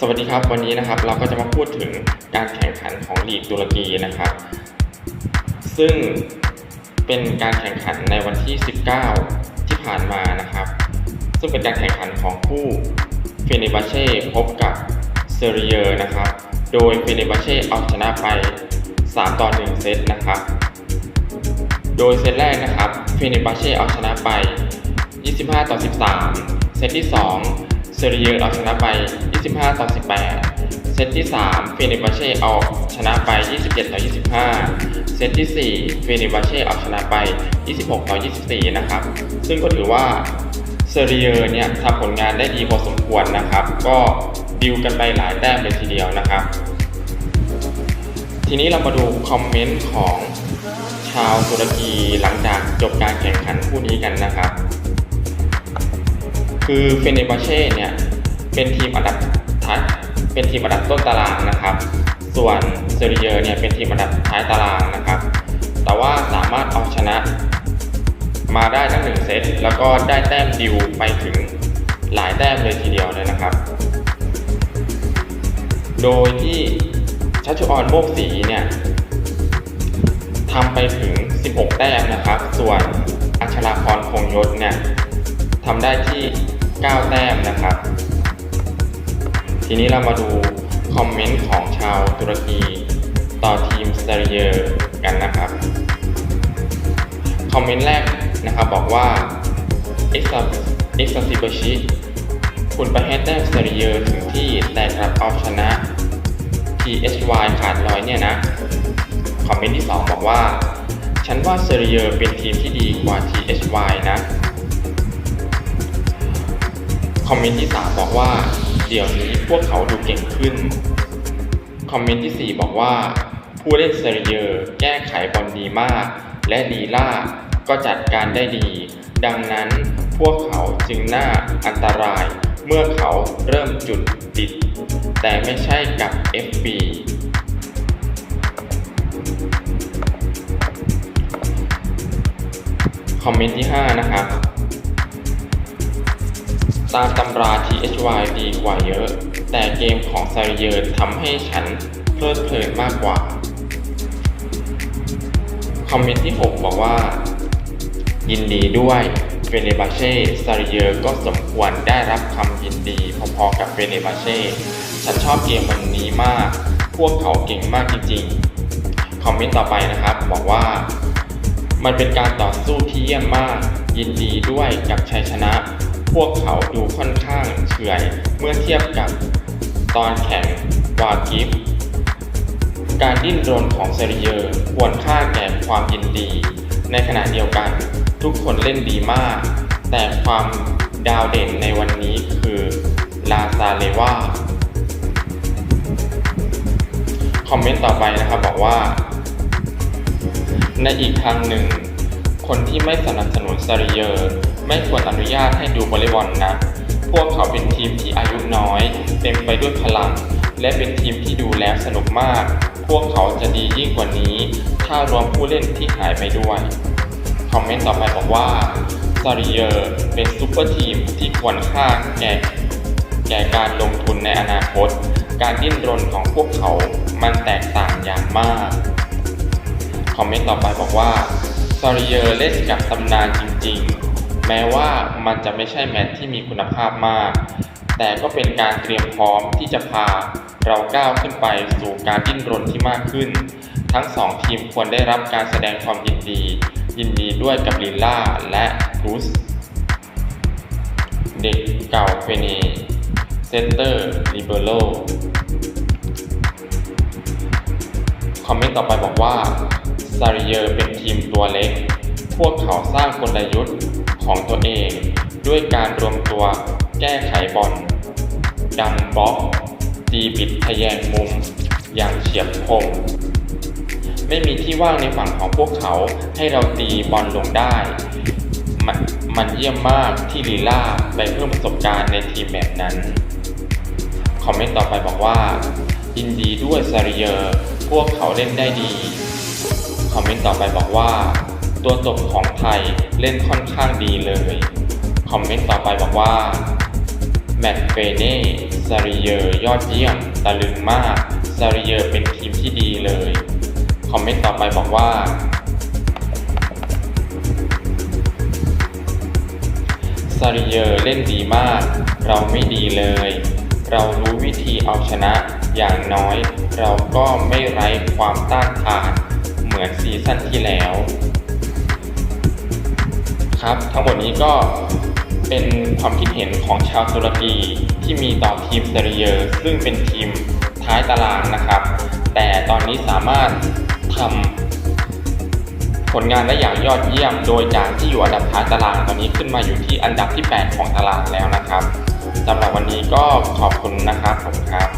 สวัสดีครับวันนี้นะครับเราก็จะมาพูดถึงการแข่งขันของลีกตุรกีนะครับ ซึ่งเป็นการแข่งขันในวันที่ 19 ที่ผ่านมานะครับ ซึ่งเป็นการแข่งขันของคู่เฟเนบาเช่พบกับเซเรียนะครับ โดยเฟเนบาเช่เอาชนะไป 3 ต่อ 1 เซตนะครับ โดยเซตแรกนะครับเฟเนบาเช่เอาชนะไป 25 ต่อ 13 เซตที่ 2 เซเรียเอาชนะไป 25 ต่อ 18 เซตที่3เฟเนบาเช่เอาชนะไป 27 ต่อ 25 เซตที่4เฟเนบาเช่เอาชนะไป 26 ต่อ 24 นะครับ ซึ่งก็ถือว่าเซเรียเนี่ยทำผลงานได้ดีพอสมควรนะครับ ก็ดิวกันไปหลายแต้มเลยทีเดียวนะครับ ทีนี้เรามาดูคอมเมนต์ของชาวตุรกีหลังจากจบการแข่งขันคู่นี้กันนะครับ คือเฟเนบาเช่เนี่ยเป็นทีมอันดับท้ายเป็นทีมอันดับต้นตารางนะครับ ส่วนเซเรียเนี่ยเป็นทีมอันดับท้ายตารางนะครับ แต่ว่าสามารถเอาชนะมาได้ทั้งหนึ่งเซตแล้วก็ได้แต้มดิวไปถึงหลายแต้มเลยทีเดียวเลยนะครับ โดยที่ชัชออนโมกศรีเนี่ยทำไปถึง 16 แต้มนะครับ ส่วนอัชราพรคงยศเนี่ยทำได้ที่ 9 แต้มนะครับ ทีนี้เรามาดูคอมเมนต์ของชาวตุรกีต่อทีมสเตเรียกันนะครับ คอมเมนต์แรกนะครับบอกว่า e x a e x a s i b a s h i คุณไปให้แต้มสเตเรียถึงที่แต่กลับเอาชนะ THY ขาดลอยเนี่ยนะ คอมเมนต์ที่ 2 บอกว่า ฉันว่าเซเรียเป็นทีมที่ดีกว่า THY นะ คอมเมนต์ที่ 3 บอกว่า เดี๋ยวนี้พวกเขาดูเก่งขึ้น คอมเมนต์ที่ 4 บอกว่า ผู้เล่นเซเรียแก้ไขบอลดีมาก และลีล่าก็จัดการได้ดี ดังนั้นพวกเขาจึงน่าอันตรายเมื่อเขาเริ่มจุดติด แต่ไม่ใช่กับ FB คอมเมนต์ที่ 5 นะครับ ตามตำรา THY ดีกว่าเยอะ แต่เกมของซาริเยอร์ทำให้ฉันเพลิดเพลินมากกว่า คอมเมนต์ที่ 6 บอกว่า ยินดีด้วยเฟเนบาเช่ซาริเยอร์ก็สมควรได้รับคำยินดีพอๆกับเฟเนบาเช่ฉันชอบเกมวันนี้มาก พวกเขาเก่งมากจริงๆ คอมเมนต์ต่อไปนะครับ บอกว่า มันเป็นการต่อสู้ที่เยี่ยมมาก ยินดีด้วยกับชัยชนะ พวกเขาดูค่อนข้างเฉื่อยเมื่อเทียบกับตอนแข่งวากิฟการดิ้นรนของเซริเยอร์ควรค่าแก่ความยินดี ในขณะเดียวกันทุกคนเล่นดีมาก แต่ความดาวเด่นในวันนี้คือลาซาเลวาคอมเมนต์ต่อไปนะครับบอกว่า ในอีกทางหนึ่ง คนที่ไม่สนับสนุนซาริเยอร์ ไม่ควรอนุญาตให้ดูวอลเลย์บอลนะ พวกเขาเป็นทีมที่อายุน้อย เต็มไปด้วยพลัง และเป็นทีมที่ดูแล้วสนุกมาก พวกเขาจะดียิ่งกว่านี้ ถ้ารวมผู้เล่นที่หายไปด้วย คอมเมนต์ต่อไปบอกว่าซาริเยอร์เป็นซูเปอร์ทีมที่ควรค่าแก่แก่การลงทุนในอนาคต การดิ้นรนของพวกเขา มันแตกต่างอย่างมาก คอมเมนต์ต่อไปบอกว่าซาริเยอร์เล่นกับตำนานจริง ๆ แม้ว่ามันจะไม่ใช่แมตช์ที่มีคุณภาพมาก แต่ก็เป็นการเตรียมพร้อมที่จะพาเราก้าวขึ้นไปสู่การดิ้นรนที่มากขึ้น ทั้งสองทีมควรได้รับการแสดงความยินดี ยินดีด้วยกับลิลล่าและรูสเด็กเก่าเฟเนเซนเตอร์ลิเบโรคอมเมนต์ต่อไปบอกว่าซาริเยอร์เป็นทีมตัวเล็ก พวกเขาสร้างกลยุทธ์ของตัวเองด้วยการรวมตัวแก้ไขบอลดังบล็อกตีบิดทะแยงมุม อย่างเฉียบคม ไม่มีที่ว่างในฝั่งของพวกเขาให้เราตีบอลลงได้มันมันเยี่ยมมากที่ลีลาไปเพิ่มประสบการณ์ในทีมแบบนั้น คอมเมนต์ต่อไปบอกว่ายินดีด้วยซาริเยอร์ พวกเขาเล่นได้ดี คอมเมนต์ต่อไปบอกว่า ตัวตบของไทยเล่นค่อนข้างดีเลย คอมเมนต์ต่อไปบอกว่า แมตเฟเน่ซาริเยอร์ยอดเยี่ยม ตะลึงมากซาริเยอร์เป็นทีมที่ดีเลย คอมเมนต์ต่อไปบอกว่า ซาริเยอร์เล่นดีมาก เราไม่ดีเลย เรารู้วิธีเอาชนะ อย่างน้อย เราก็ไม่ไร้ความต้านทาน เหมือนซีซั่นที่แล้ว ครับ ทั้งหมดนี้ก็เป็นความคิดเห็นของชาวตุรกีที่มีต่อทีมซาริเยอร์ซึ่งเป็นทีมท้ายตารางนะครับ แต่ตอนนี้สามารถทำผลงานได้อย่างยอดเยี่ยม โดยจากที่อยู่อันดับท้ายตารางตอนนี้ขึ้นมาอยู่ที่อันดับที่ 8 ของตารางแล้วนะครับสำหรับวันนี้ก็ขอบคุณนะครับผมครับ